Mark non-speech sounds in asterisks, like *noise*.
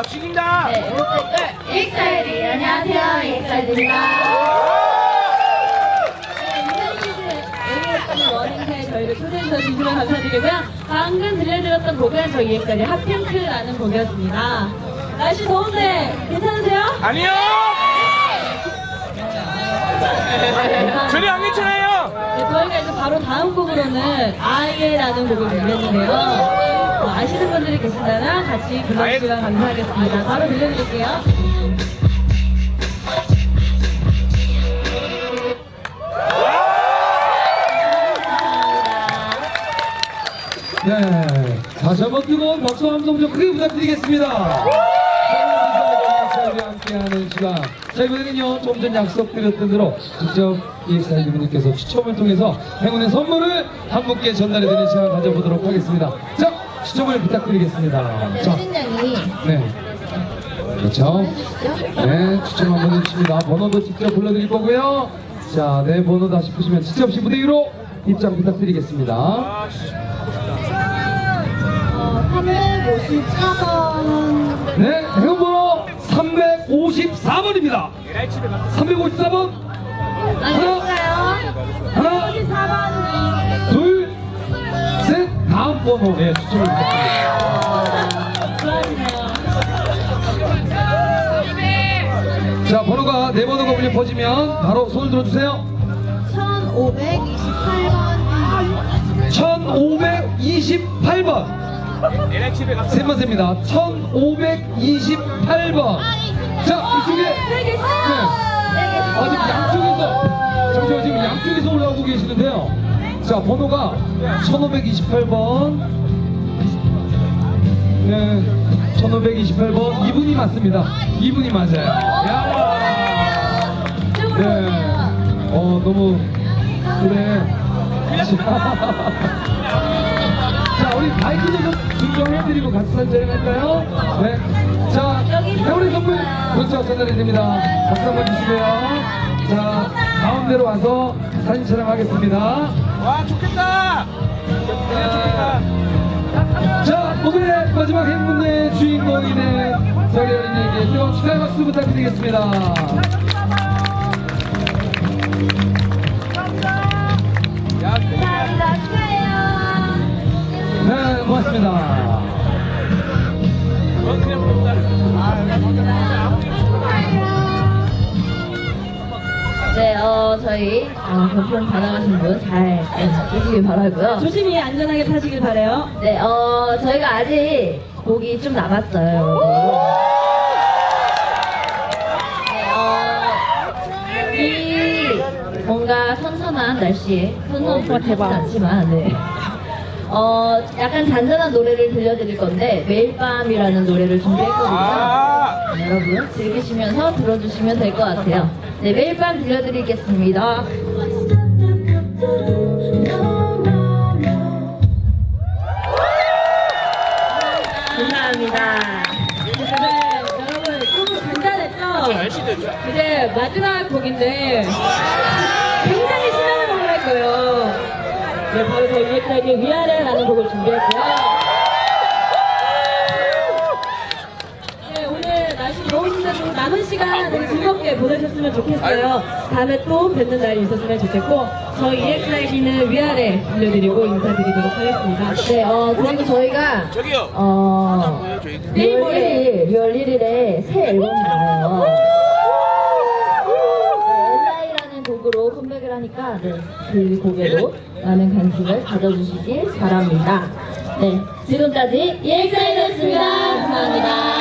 아 죽인다. 네, 익살이 안녕하세요, 익살입니다. 원행사에 저희를 초대해주셔서 진심으로 감사드리고요. 방금 들려드렸던 곡은 저희 EXID 핫핑크라는 곡이었습니다. 날씨 더운데 괜찮으세요? 아니요! 전혀 안 괜찮아요! 네, 저희가 이제 바로 다음 곡으로는 아예라는 곡을 준비했는데요. 어, 아시는 분들이 계신다면 같이 불러주시면 감사하겠습니다. 바로 들려드릴게요. 네. 다시 한번 뜨거운 박수 함성 좀 크게 부탁드리겠습니다. 저희와 함께하는 시간. 자, 이번에는요, 좀 전 약속드렸던 대로 직접 EXID 분들께서 추첨을 통해서 행운의 선물을 한 분께 전달해드리는 시간 가져보도록 하겠습니다. 자, 추첨을 부탁드리겠습니다. 자, 양이 네. 그렇죠. 네, 추첨 한번 해주십니다. 번호도 직접 불러드릴 거고요. 자, 내 번호 다 싶으시면 직접 시 무대 위로 입장 부탁드리겠습니다. 어, 354번 네, 행운번호 354번입니다. 354번. 아니었어요? 하나, 54번이 둘, 셋. 번호. 네, 추첨을 부탁드립니다. 자, 번호가, 네 번호가 울려 퍼지면 바로 손을 들어주세요. 1528번 1528번. 세 번째입니다. 1528번. 자, 이쪽에. 네. 아, 지금 양쪽에서. 자, 번호가 1528번. 네. 1528번. 이분이 맞습니다. 이분이 맞아요. 야. 네. 어, 너무. 그래. *laughs* 자, 우리 바이크도 좀 중정해드리고 같이 사진 촬영할까요? 네. 자, 행운의 선물 그렇죠. 전달해드립니다. 박수 한번 주시고요. 자, 가운데로 와서 사진 촬영하겠습니다. 와, 좋겠다! 좋겠다. 자, 오늘의 마지막 행운의 주인공이 된 저희 어린이에게 뜨거운 축하의 박수 부탁드리겠습니다. 야, 감사합니다 축하해요 네, 고맙습니다. 넌 그냥 부럽다. 네, 어, 저희 어, 경품 받아가신 분잘 주시길 바라고요 조심히 안전하게 타시길 바래요. 네, 어, 저희가 아직 곡이 좀 남았어요, 여러분. 네, 어, 이 뭔가 선선한 날씨에 선선한 것 같지 않지만, 네. *laughs* 어, 약간 잔잔한 노래를 들려드릴 건데, 매일 밤이라는 노래를 준비했거든요. 여러분, 즐기시면서 들어주시면 될 것 같아요. 네, 매일 밤 들려드리겠습니다. 감사합니다. 네, 여러분? 날씨도 좋아. 이제 마지막 곡인데 굉장히 신나는 곡을 할 거예요. 네, 바로 저희 EXID의 위아래라는 곡을 준비했고요. 남은 시간 되게 즐겁게 보내셨으면 좋겠어요. 다음에 또 뵙는 날이 있었으면 좋겠고 저희 EXID는 위아래 들려드리고 인사드리도록 하겠습니다. 네, 어, 그리고 저희가, 저기요. 어, 뭐예요, 저희? 6월 1일, 6월 1일에 새 앨범이 나와요. 네, 엘라이라는 곡으로 컴백을 하니까, 네, 그 곡에도 많은 관심을 가져주시길 바랍니다. 네, 지금까지 EXID였습니다. 감사합니다.